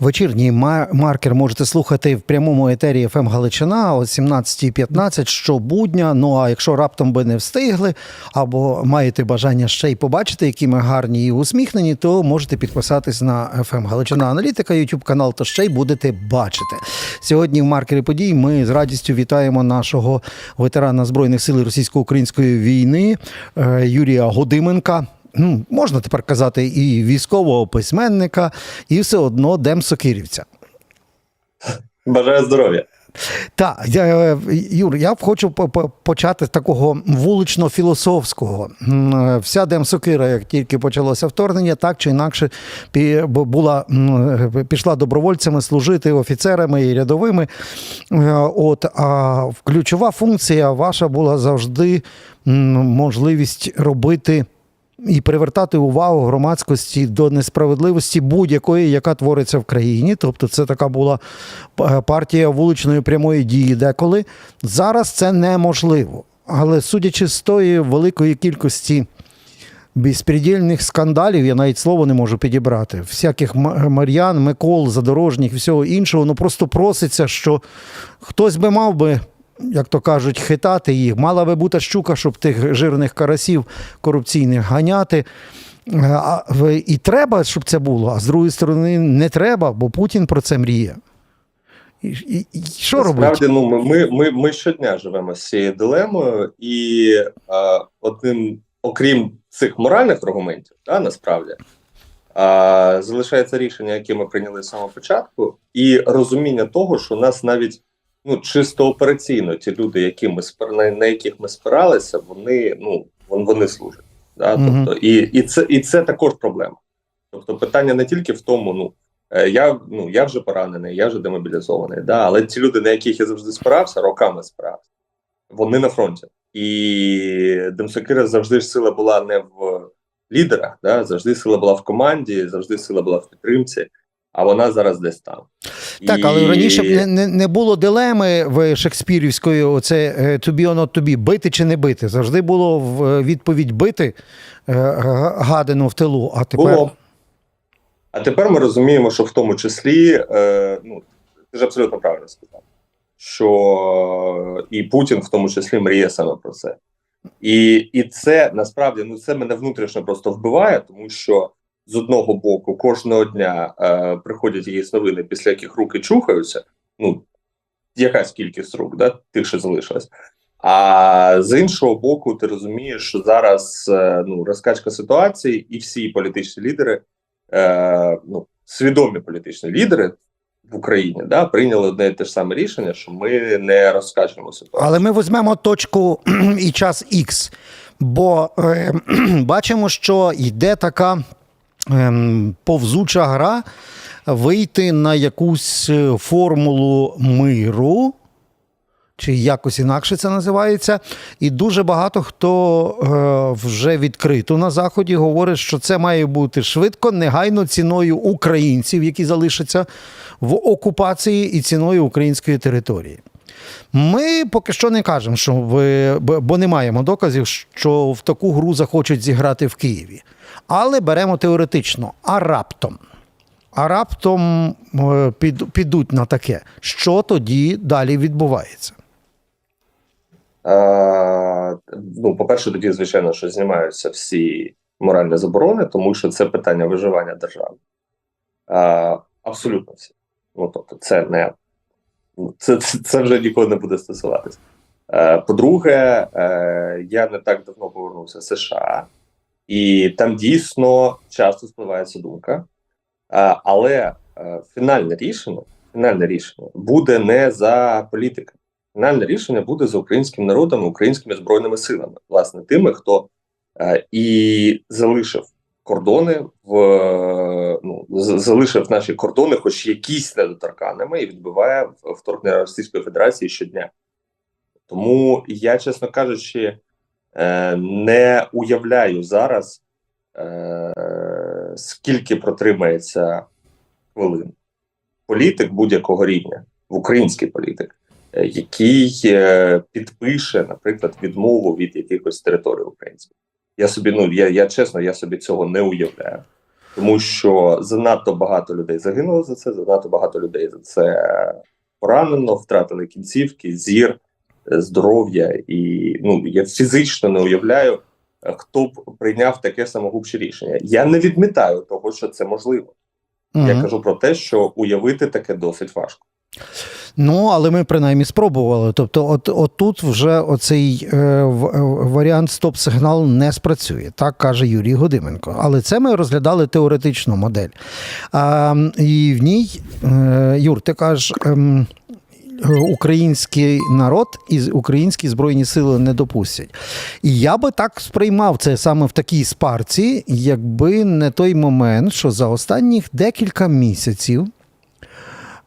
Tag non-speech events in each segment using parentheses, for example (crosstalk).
Вечірній маркер можете слухати в прямому етері ФМ Галичина о 17.15 щобудня. Ну а якщо раптом би не встигли, або маєте бажання ще й побачити, які ми гарні і усміхнені, то можете підписатись на ФМ Галичина Аналітика, YouTube канал, то ще й будете бачити. Сьогодні в маркері подій ми з радістю вітаємо нашого ветерана Збройних сил Російсько-української війни е, Юрія Годименка ну, можна тепер казати, і військового письменника, і все одно демсокирівця. Бажаю здоров'я. Так, я, е, Юр, я хочу по- по- почати з такого вулично-філософського. Е, Вся демсокира, як тільки почалося вторгнення, так чи інакше була, е, пішла добровольцями служити офіцерами і рядовими. От, а ключова функція ваша була завжди можливість робити. І привертати увагу громадськості до несправедливості будь-якої, яка твориться в країні. Тобто, це така була е, партія вуличної прямої дії деколи. Зараз це неможливо. Але судячи з тої великої кількості безпредельних скандалів, я навіть слово не можу підібрати. Всяких Мар'ян, Микол, задорожніх, і всього іншого, ну просто проситься, що хтось би мав би. Як то кажуть, хитати їх. Мала би бути щука, щоб тих жирних карасів корупційних ганяти. Е, А, і треба, щоб це було, а з другої сторони, не треба, бо Путін про це мріє. І, і, і що робити? Ну ми, ми, ми, щодня живемо з цією дилемою, і е, одним, окрім цих моральних аргументів, да, насправді е, залишається рішення, яке ми прийняли з самого початку, і розуміння того, що нас навіть ну чисто операційно ті люди, які ми на, на яких ми спиралися, вони ну вони служать. Да? Мгм. Тобто, і, і це і це також проблема. Тобто, питання не тільки в тому, ну. Е, Я ну я вже поранений, я вже демобілізований. Да, але ті люди, на яких я завжди спирався, роками спирався, вони на фронті. І Демсокира завжди ж сила була не в лідерах, да, завжди сила була в команді, завжди сила була в підтримці, а вона зараз десь там. Так, І- але раніше б не, не, не було дилеми в Шекспірівської оце е, to be or not to be, бити чи не бити. Завжди було в е, відповідь бити е, гадину в тилу. А тепер Було. А тепер ми розуміємо, що в тому числі, е, ну ти ж абсолютно правильно сказав, що і Путін в тому числі мріє саме про це. І, і це насправді ну це мене внутрішньо просто вбиває, тому що з одного боку кожного дня е, приходять якісь новини, після яких руки чухаються. Ну якась кількість рук, да, тих, що залишилось. А з іншого боку, ти розумієш, що зараз е, ну розкачка ситуації, і всі політичні лідери, е, ну свідомі політичні лідери в Україні, да, прийняли одне і те ж саме рішення, що ми не розкачуємо ситуацію. Але ми візьмемо точку (clears throat) і час X, бо е, (clears throat) бачимо, що йде така повзуча гра вийти на якусь е, формулу миру. Чи якось інакше це називається, і дуже багато хто е, вже відкрито на заході говорить, що це має бути швидко, негайно ціною українців, які залишаться в окупації, і ціною української території. Ми поки що не кажемо, що ви, бо не маємо доказів, що в таку гру захочуть зіграти в Києві. Але беремо теоретично, а раптом. А раптом е, під, підуть на таке. Що тоді далі відбувається? Е, ну, по-перше, тоді, звичайно, що знімаються всі моральні заборони, тому що це питання виживання держави. Е, абсолютно всі. Ну, тобто, це не це, це, це вже ніколи не буде стосуватися. Е, по-друге, е, я не так давно повернувся з США, і там дійсно часто спливається думка. Е, але фінальне рішення, фінальне рішення буде не за політиками. Фінальне рішення буде за українським народом, українськими збройними силами, власне, тими, хто і залишив кордони в е, ну залишив наші кордони, хоч якісь недоторканими, і відбиває вторгнення Російської Федерації щодня. Тому я, чесно кажучи, е, не уявляю зараз, е, скільки протримається хвилин політик будь-якого рівня, в український політик, який підпише, наприклад, відмову від якихось територій українських. Я собі, ну я, я чесно, я собі цього не уявляю. тому що занадто багато людей загинуло за це, занадто багато людей за це поранено, втратили кінцівки, зір, е, здоров'я, і ну я фізично не уявляю, е, хто б прийняв таке самогубче рішення. Я не відмітаю того, що це можливо. Я кажу про те, що уявити таке досить важко. Ну, але ми принаймні спробували. Тобто, от, от тут вже оцей е, е, варіант стоп-сигнал не спрацює, так каже Юрій Годименко. Але це ми розглядали теоретичну модель. А, і в ній, е, Юр, ти кажеш. е, Український народ і українські збройні сили не допустять. І я би так сприймав це саме в такій спарці, якби не той момент, що за останніх декілька місяців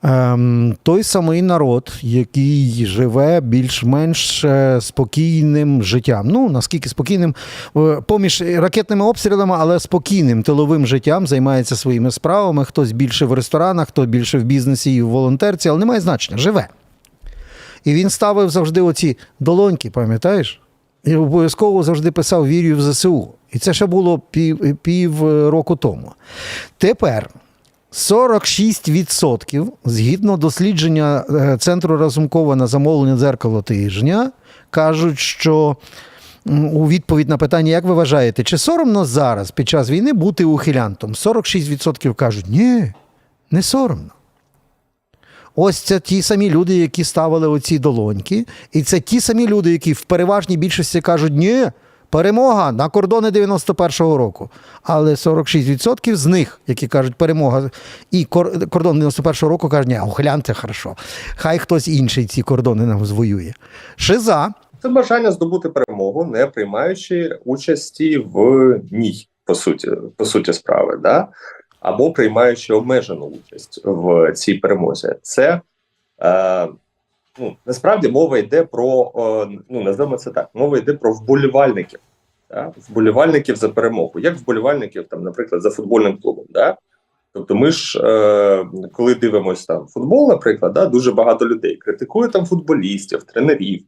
Ем, той самий народ, який живе більш-менш е, спокійним життям. Ну наскільки спокійним, е, поміж ракетними обстрілами, але спокійним тиловим життям займається своїми справами. Хтось більше в ресторанах, хто більше в бізнесі і в волонтерці, але немає значення, живе. І він ставив завжди оці долоньки, пам'ятаєш? І обов'язково завжди писав вірю в ЗСУ. І це ще було пів, пів року тому. Тепер 46% згідно дослідження е, центру Разумкова на замовлення дзеркало тижня кажуть, що у відповідь на питання, як ви вважаєте, чи соромно зараз під час війни бути ухилянтом? 46% кажуть, ні, не соромно. Ось це ті самі люди, які ставили оці долоньки, і це ті самі люди, які в переважній більшості кажуть, ні, перемога на кордони 91-го року. Але 46% з них, які кажуть перемога і кордон 91-го року, кажуть, ні, ухилянти хорошо. Хай хтось інший ці кордони нам звоює. Шиза. Це бажання здобути перемогу, не приймаючи участі в ній, по суті, по суті справи, да? або приймаючи обмежену участь в цій перемозі. Це е, ну, насправді мова йде про е, ну називаємо це так. Мова йде про вболівальників, да? вболівальників за перемогу, як вболівальників, там, наприклад, за футбольним клубом. Да? Тобто, ми ж е, коли дивимося там футбол, наприклад, да, дуже багато людей критикує там футболістів, тренерів.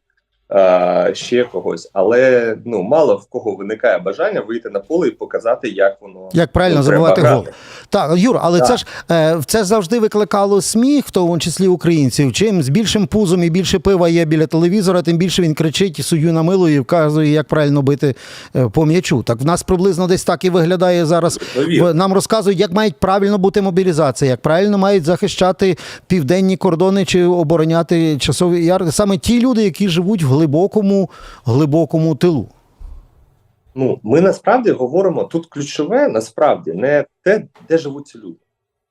Е, Ще когось, але ну мало в кого виникає бажання вийти на поле і показати, як воно Як правильно ну, забивати гол. Так, Юр, але Так. це ж е, це завжди викликало сміх, в тому числі українців. Чим з більшим пузом і більше пива є біля телевізора, тим більше він кричить і суддю намилує і вказує, як правильно бити е, по м'ячу. Так в нас приблизно десь так і виглядає зараз. В- Нам розказують, як мають правильно бути мобілізація, як правильно мають захищати південні кордони чи обороняти часові яр. Саме ті люди, які живуть в глибокому, глибокому тилу. Ну, ми насправді говоримо тут ключове, насправді не те, де живуть ці люди.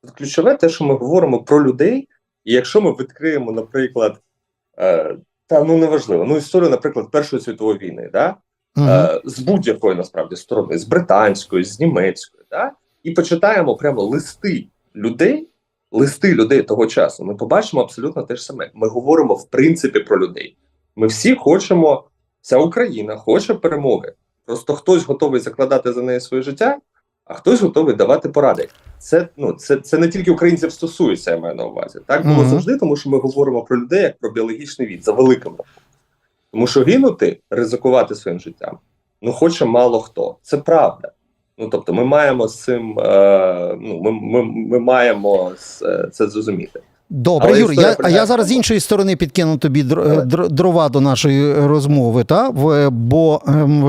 Тут ключове те, що ми говоримо про людей, і якщо ми відкриємо, наприклад, е, та ну неважливо, ну історію, наприклад, Першої світової війни, да? Мгм. е, з будь-якої насправді сторони, з британської, з німецької, да? і почитаємо прямо листи людей, листи людей того часу, ми побачимо абсолютно те ж саме. Ми говоримо в принципі про людей. Ми всі хочемо, вся Україна хоче перемоги. Просто хтось готовий закладати за неї своє життя, а хтось готовий давати поради. Це ну це, це не тільки українців стосується, я маю на увазі. Так було Мгм. завжди, тому що ми говоримо про людей як про біологічний від за великим рахунком. Тому що гинути, ризикувати своїм життям, ну хоче мало хто. Це правда. Ну тобто, ми маємо з цим е, ну ми, ми, ми маємо е, це зрозуміти. Добре, Але Юр, я, а я зараз з іншої сторони підкину тобі др- дрова до нашої розмови. Та? В- Бо ем,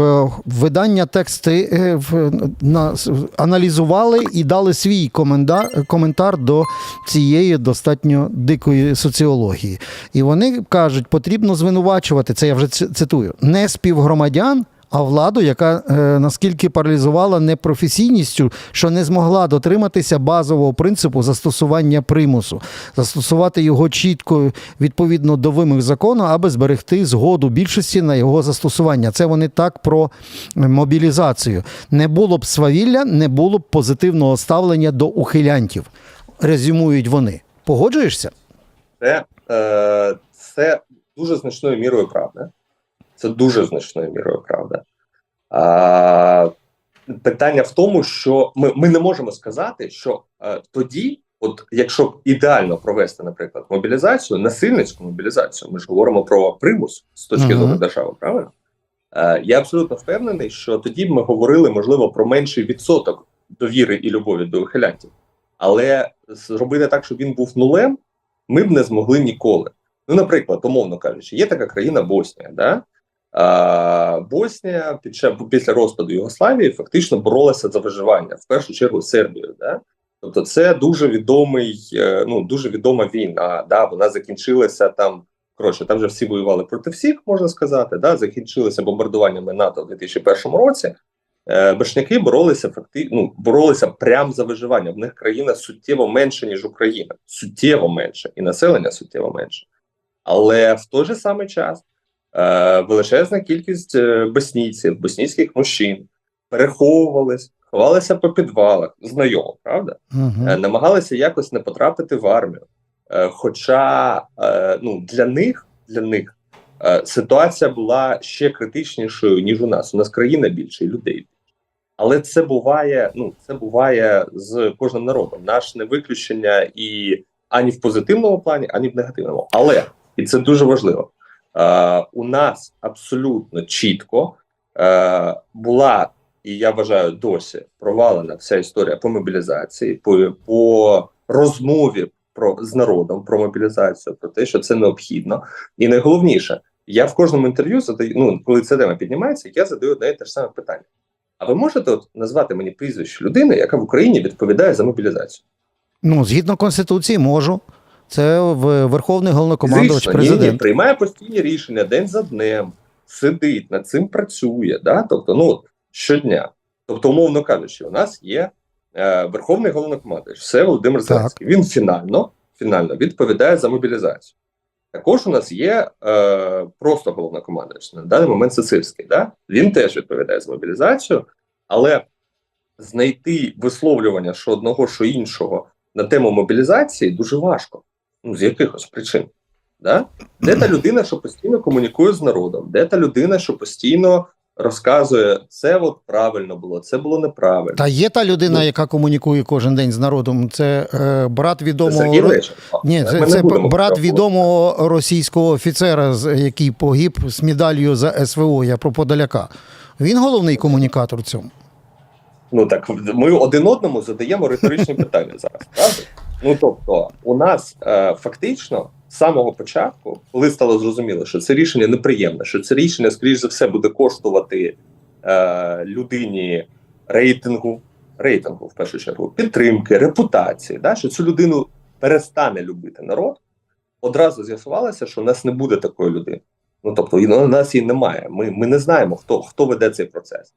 видання тексти е, в- на, аналізували і дали свій коментар, коментар до цієї достатньо дикої соціології. І вони кажуть, потрібно звинувачувати, це я вже цитую, не співгромадян. А владу, яка е, наскільки паралізувала непрофесійністю, що не змогла дотриматися базового принципу застосування примусу, застосувати його чітко відповідно до вимог закону, аби зберегти згоду більшості на його застосування. Це вони так про мобілізацію. Не було б свавілля, не було б позитивного ставлення до ухилянтів. Резюмують вони. Погоджуєшся? Це, е, це дуже значною мірою правда. Це дуже значною мірою правда. А, питання в тому, що ми, ми не можемо сказати, що е, тоді, от якщо ідеально провести, наприклад, мобілізацію, насильницьку мобілізацію, ми ж говоримо про примус з точки зору держави, правильно? Е, я абсолютно впевнений, що тоді б ми говорили, можливо, про менший відсоток довіри і любові до ухилянтів. Але зробити так, щоб він був нулем, ми б не змогли ніколи. Ну, наприклад, умовно кажучи, є така країна Боснія, да? А, Боснія після розпаду Югославії фактично боролася за виживання, в першу чергу з Сербією. Да? Тобто, це дуже відомий, е, ну дуже відома війна. Да? Вона закінчилася там. Коротше, там вже всі воювали проти всіх, можна сказати. Да? Закінчилися бомбардуваннями НАТО в 2001 році. Е, Башняки боролися факти... ну, боролися прямо за виживання. В них країна суттєво менше, ніж Україна. Суттєво менше, і населення суттєво менше. Але в той же самий час е, величезна кількість е, боснійців, боснійських мужчин переховувались, ховалися по підвалах, знайомо, правда? Угу. Е, намагалися якось не потрапити в армію. Е, Хоча е, ну, для них, для них е, ситуація була ще критичнішою, ніж у нас. У нас країна більше і людей. Але це буває, ну це буває з кожним народом. Наш не виключення і ані в позитивному плані, ані в негативному. Але і це дуже важливо. Е, у нас абсолютно чітко е, була, і я вважаю, досі провалена вся історія по мобілізації, по, по розмові про з народом про мобілізацію, про те, що це необхідно. І найголовніше, я в кожному інтерв'ю задаю, ну коли ця тема піднімається, я задаю одне те ж саме питання. А ви можете от назвати мені прізвище людини, яка в Україні відповідає за мобілізацію? Ну, згідно Конституції, можу. Це в- Верховний головнокомандувач Звісно, ні, ні, приймає постійні рішення день за днем, сидить над цим працює. Да? Тобто, ну щодня. Тобто, умовно кажучи, у нас є е, Верховний головнокомандувач, все Володимир Зеленський. Він фінально, фінально відповідає за мобілізацію. Також у нас є е, просто головнокомандувач на даний момент Сицильський. Да? Він теж відповідає за мобілізацію, але знайти висловлювання що одного, що іншого на тему мобілізації дуже важко. Ну, з якихось причин. Да? Де та людина, що постійно комунікує з народом, де та людина, що постійно розказує, це от правильно було, це було неправильно. Та є та людина, Ну. яка комунікує кожен день з народом. Це е, брат відомого Сергій ро- Ні, це, це брат відомого російського офіцера, який погиб з медаллю за СВО. Я про Подоляка. Він головний комунікатор в цьому. Ну так ми один одному задаємо риторичні питання зараз. Правда? Ну тобто, у нас е, фактично з самого початку, коли стало зрозуміло, що це рішення неприємне, що це рішення, скоріш за все, буде коштувати е, людині рейтингу, рейтингу в першу чергу, підтримки, репутації, да, що цю людину перестане любити народ. Одразу з'ясувалося, що у нас не буде такої людини. Ну тобто, у нас її немає. Ми, ми не знаємо, хто, хто веде цей процес.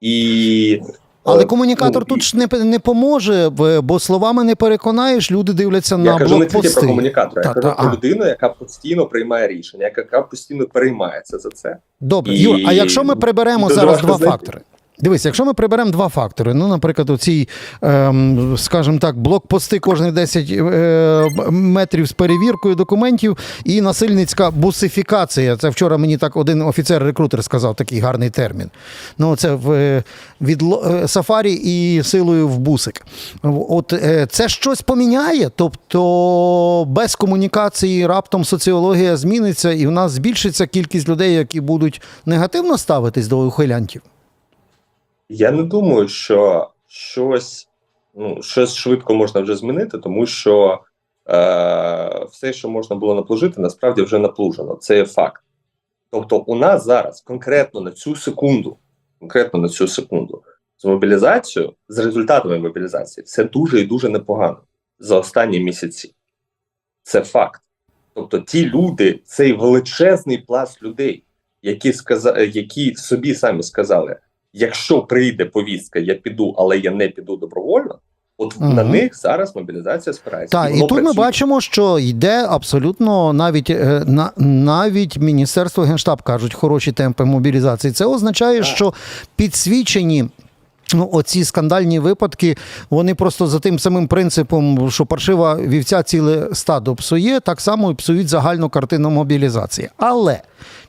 І Але комунікатор ну, тут ж не, не поможе, бо словами не переконаєш, люди дивляться Я на кажу не тільки про комунікатора, я Та, кажу та, про а. людину, яка постійно приймає рішення, яка постійно переймається за це. Добре, І- Юр, а якщо ми приберемо зараз два знайти. фактори. Дивись, якщо ми приберемо два фактори, ну, наприклад, оці, ем, скажімо так, блокпости кожні 10 е, метрів з перевіркою документів і насильницька бусифікація. Це вчора мені так один офіцер-рекрутер сказав такий гарний термін. Ну, це в, е, від е, сафарі і силою в бусик. От е, це щось поміняє, тобто без комунікації раптом соціологія зміниться, і в нас збільшиться кількість людей, які будуть негативно ставитись до ухилянтів. Я не думаю, що щось, ну, щось швидко можна вже змінити, тому що е, все, що можна було наплужити, насправді вже наплужено. Це є факт. Тобто, у нас зараз конкретно на цю секунду, конкретно на цю секунду, з мобілізацією, з результатами мобілізації, все дуже і дуже непогано за останні місяці. Це факт. Тобто, ті люди, цей величезний пласт людей, які сказа, які собі самі сказали, якщо прийде повістка, я піду, але я не піду добровольно. От Мгм. на них зараз мобілізація спирається. Так, і воно тут ми бачимо, що йде абсолютно навіть е, на навіть Міністерство Генштаб кажуть хороші темпи мобілізації. Це означає, Так. що підсвічені. Ну, оці скандальні випадки, вони просто за тим самим принципом, що паршива вівця ціле стадо псує, так само і псують загальну картину мобілізації. Але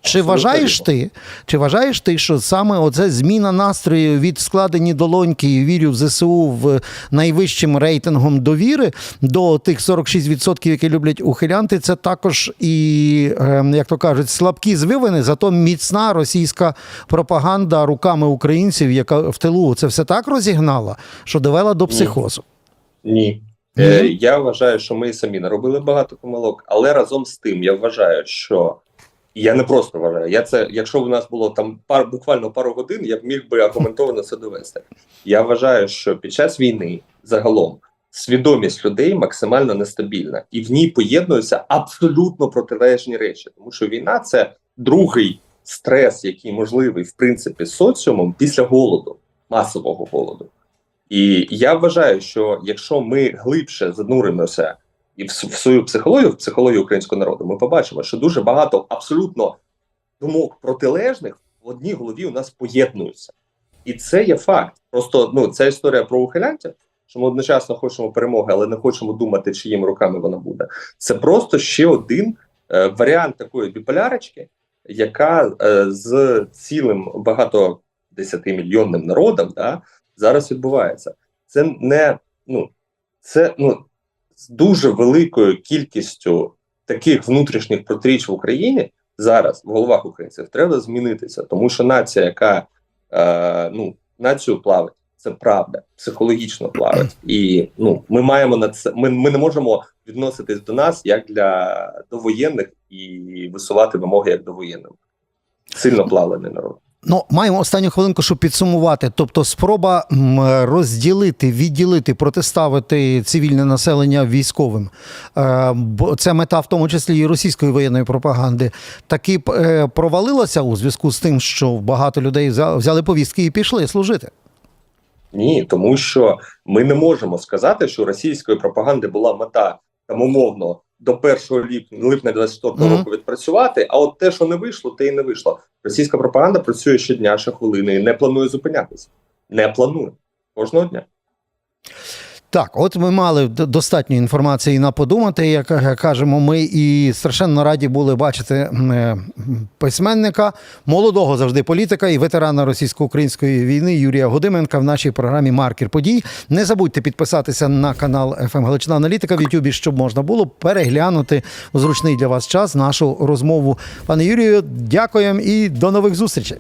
Чи вважаєш ти, чи вважаєш ти, що саме оце зміна настрою від складені долоньки і вірю в ЗСУ в найвищим рейтингом довіри до тих 46%, які люблять ухилянти, це також і, е, як то кажуть, слабкі звивини, зато міцна російська пропаганда руками українців, яка в тилу це все так розігнала, що довела до психозу. Ні. Ні? Е, я вважаю, що ми самі наробили багато помилок, але разом з тим я вважаю, що я не просто вважаю. Я це, якщо б у нас було там пар буквально пару годин, я б міг би аргументовано це довести. Я вважаю, що під час війни загалом свідомість людей максимально нестабільна, і в ній поєднуються абсолютно протилежні речі, тому що війна це другий стрес, який можливий в принципі соціумом після голоду, масового голоду. І я вважаю, що якщо ми глибше зануримося і в, свою психологію, в психологію українського народу, ми побачимо, що дуже багато абсолютно думок протилежних в одній голові у нас поєднуються. І це є факт. Просто ну ця історія про ухилянтів, що ми одночасно хочемо перемоги, але не хочемо думати, чиїми руками вона буде. Це просто ще один е, варіант такої біполярочки, яка е, з цілим багато десятимільйонним народом да, зараз відбувається. Це не ну це ну з дуже великою кількістю таких внутрішніх протиріч в Україні зараз в головах українців треба змінитися, тому що нація, яка е, ну націю плавить, це правда, психологічно плавить, і ну ми маємо на це. Ми, ми не можемо відноситись до нас як для довоєнних і висувати вимоги як довоєнним. Сильно плавлений народ. Ну, маємо останню хвилинку, щоб підсумувати. Тобто, спроба розділити, відділити, протиставити цивільне населення військовим. Е, бо це мета, в тому числі і російської воєнної пропаганди. Таки е, провалилася у зв'язку з тим, що багато людей взя- взяли повістки і пішли служити. Ні, тому що ми не можемо сказати, що російської пропаганди була мета там умовно до 1 ліп- липня 24 Мгм. року відпрацювати. А от те, що не вийшло, те і не вийшло. Російська пропаганда працює щодня, щохвилини і не планує зупинятися. Не планує кожного дня. Так, от ми мали достатньо інформації на подумати, як е, кажемо ми, і страшенно раді були бачити е, письменника, молодого завжди політика і ветерана російсько-української війни Юрія Годименка в нашій програмі Маркер подій. Не забудьте підписатися на канал «ФМ Галичина Аналітика в Ютубі, щоб можна було переглянути у зручний для вас час нашу розмову. Пане Юрію, дякуємо і до нових зустрічей.